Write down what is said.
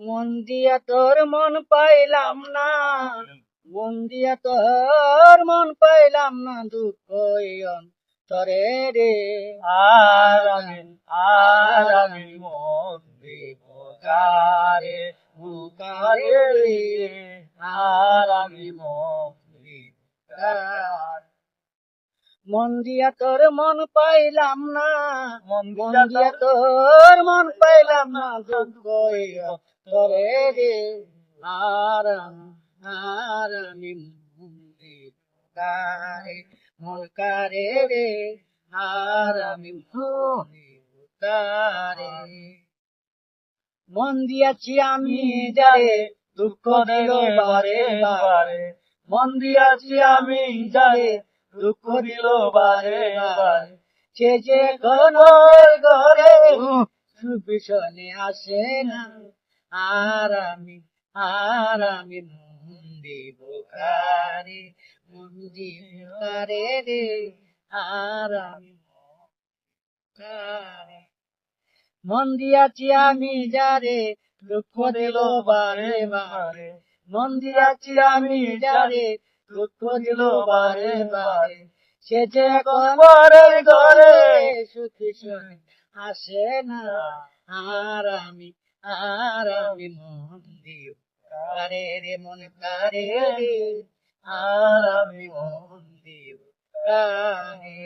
মন দিয়া তোর মন পাইলাম না। মন দিয়া তোর মন পাইলাম না, দুঃখ তরে রে। আর আমি মন দিব কারে মুখারে রে। আর আমি মন দিব। মন দিয়া তোর মন পাইলাম না। মন দিয়া তোর তোর মন পাইলাম না দুঃখ তরে রে। আর আমি- আর আমি মন দিব কারে মন কারে রে। আর আমি দিব কারে মন দিয়াছি আমি যারে দুঃখ দিল বারে বারে। মন দিয়াছি আমি যারে দুঃখ দিল বারে সে যে কোনো ঘরে সুপিছনে আসে না আর আমি আর আমি মন দিব কারে মন দিব কারে রে আর আমি মন দিয়াছি আমি যারে দুঃখ দিল বারে বারে। মন দিয়াছি আমি যারে দুঃখ বারে বারে সে যে ঘরে ঘরে সুখী শুনে আসে না। আর আমি আর আমি মন দিও কারে রে মন কারে আর আমি মন দিও কারে